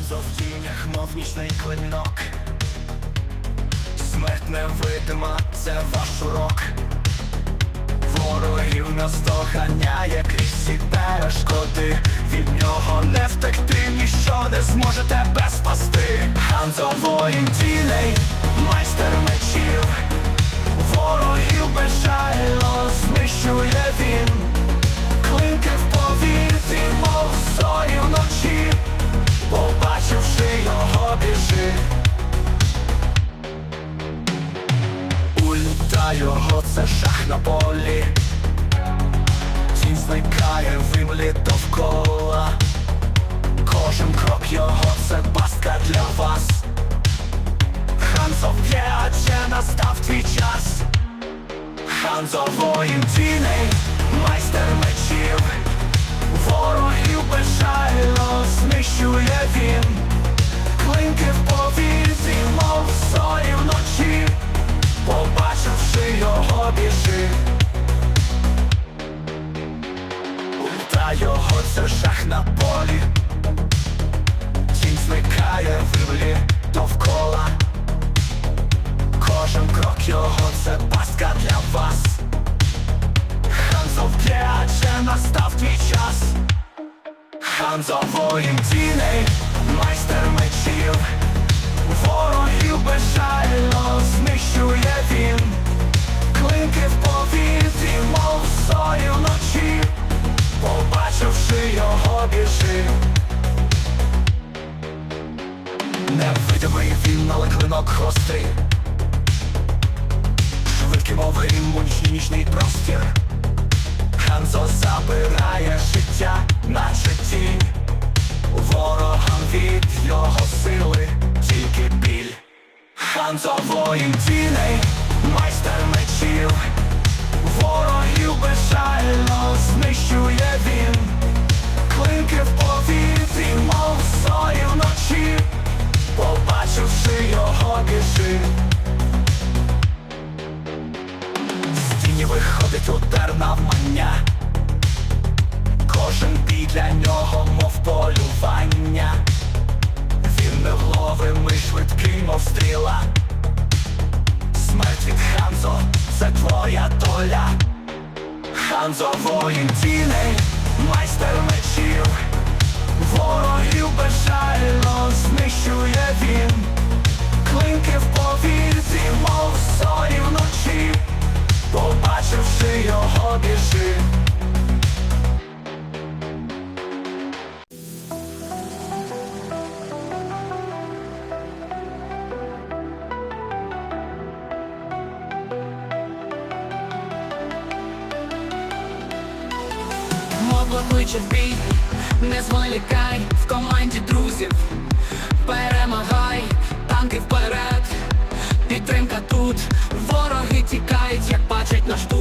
Ханзо в тінях, мов нічний клинок. Смерть невидима, це ваш урок. Ворогів наздоганяє крізь всі перешкоди. Від нього не втекти, ніщо не зможе тебе спасти. Ханзо воїн тіней, майстер мечів. Ворогів безжально знищує він. Клинки в повітрі, мов зорі вночі це шах на полі. Тінь зникає в довкола. Кожен крок його це пастка для вас. Ханзо в'є, адже настав твій час. Ханзо воїн тіней, майстер мечів. Ворогів безжально знищує він. Клинки в повітрі, мов зорі вночі. Побачивши його біжи Ульта його це жах на полі. Тінь зникає в імлі довкола. Кожен крок його це пастка для вас. Ханзо в'є, адже настав твій час. Ханзо воїн тіней, майстер мечів. Ворогів безжально знищує він Клинки в повітрі, мов зорі вночі Побачивши його біжи. Невидимий він, але клинок гострий. Швидкий мов грім у нічний простір. Ханзо забирає життя, наче тінь. Ворогам від його сили тільки біль. Ханзо воїн тіней, мечів Ворогів безжально знищує він. Клинки в повітрі, мов зорі вночі Побачивши його біжи. З тіні виходить удар навмання. Кожен бій для нього, мов полювання. Він невловимий, швидкий, мов стріла Смерть від Ханзо, це твоя доля. Ханзо воїн тіней, майстер Кличе в бій, не зволікай в команді друзів, перемагай, танки вперед, підтримка тут, вороги тікають, як бачать наш тут.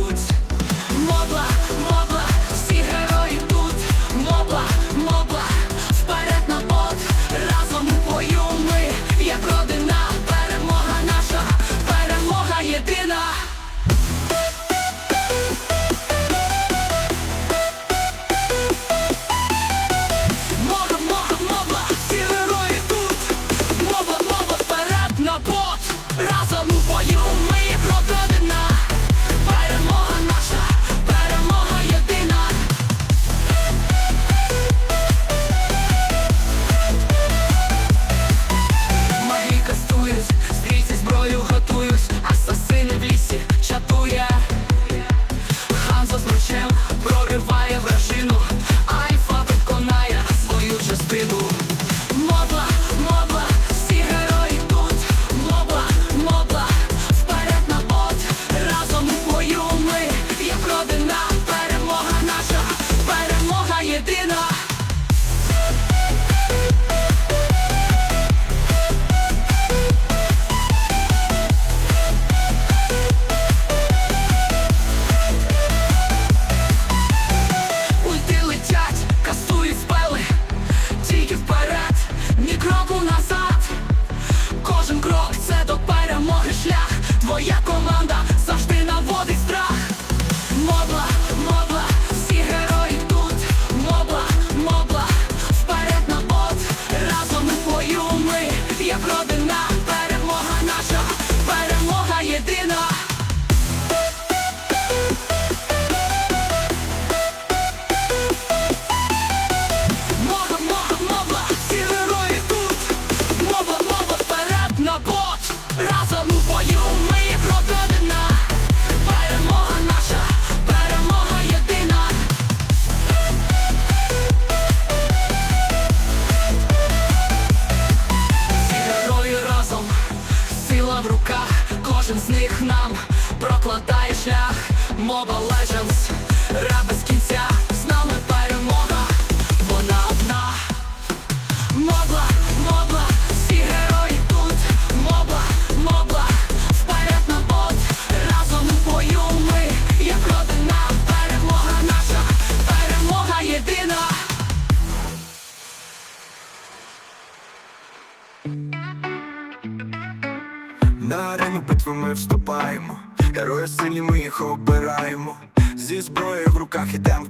в руках, кожен з них нам прокладає шлях, Мова Legends, раби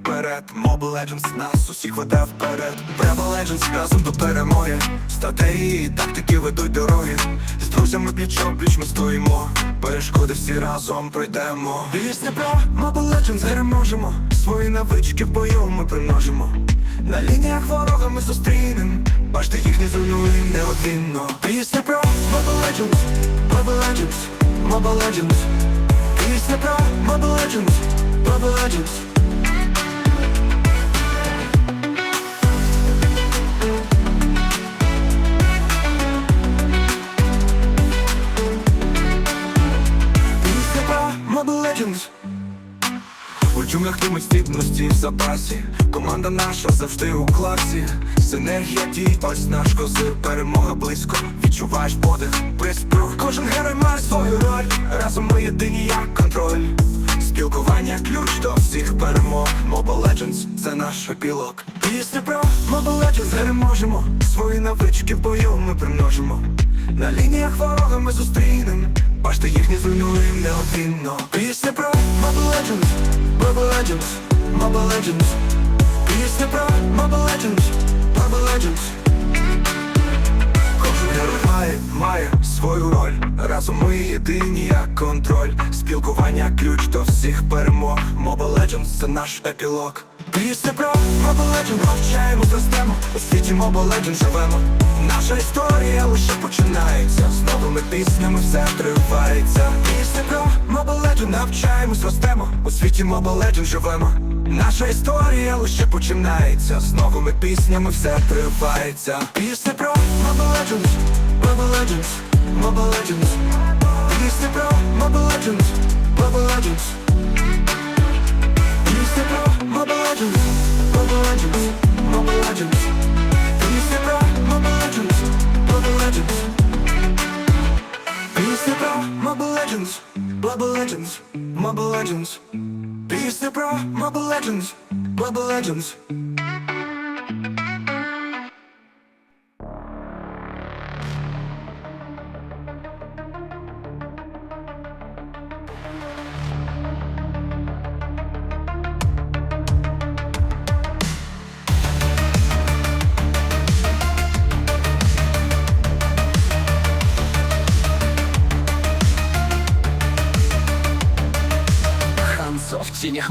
вперед. Mobile Legends нас усіх веде вперед. Bravo Legends разом до перемоги. Стратегії тактики ведуть дороги. З друзями пліч пліч ми стоїмо. Перешкоди всі разом пройдемо. Пісня про Mobile Legends переможемо. Свої навички в бою ми примножимо. На лініях ворога ми зустрінем. Бачите, їх не зруйнуємо неодмінно. Пісня про Mobile Legends, Mobile Legends, Mobile Legends. Пісня про Mobile Legends, Mobile Legends. Джунглях тимить стібності в запасі. Команда наша завжди у класі. Синергія дій, ось наш козир. Перемога близько, відчуваєш подих Приспрух, кожен герой має свою роль. Разом ми єдині як контроль. Спілкування ключ до всіх це наш епілог. Пісня про Legends переможемо Свої навички в бою ми примножимо. На лініях ворога ми зустрінем Бачите, їх не зруйнуємо неодмінно Пісня про Mobile Legends, Mobile Legends, Mobile про Mobile Legends, Mobile Кожен герой має, має свою роль. Разом ми єдині як контроль. Спілкування ключ до всіх перемог. Mobile Legends – це наш епілог Пісня про Mobile Legends Навчаємо, зростемо У світі Mobile живемо. Наша історія лише починається. З новими піснями все тривається. Пісня про Mobile Legends Навчаємо, зростемо У світі Mobile живемо. Наша історія лише починається. З новими піснями все тривається. Пісня про Mobile Legends Mobile Legends Пісня про Mobile Legends Mobile Legends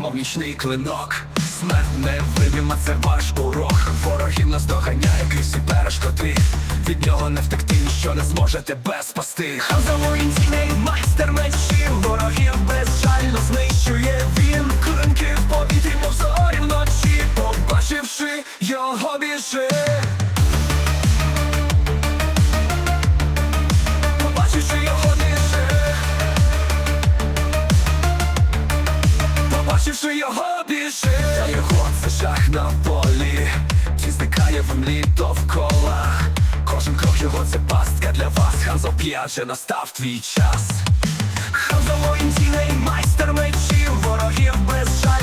мов нічний клинок. Смерть невидима, це ваш урок. Ворогів нас доганяє крізь і перешкоди. Від нього не втекти, ніщо не зможе тебе спасти. Ханзо воїнський майстер мечів. Ворогів безжально знищує він. Клинки в повітрі, мов зорі вночі. Побачивши його біжи Побачивши його біжи. Та його це жах на полі. Чи зникає в млі довкола? Кожен крок його це пастка для вас. Ханзо п'яче настав твій час. Ханзо воїн тіней, майстер мечів. Ворогів без знищує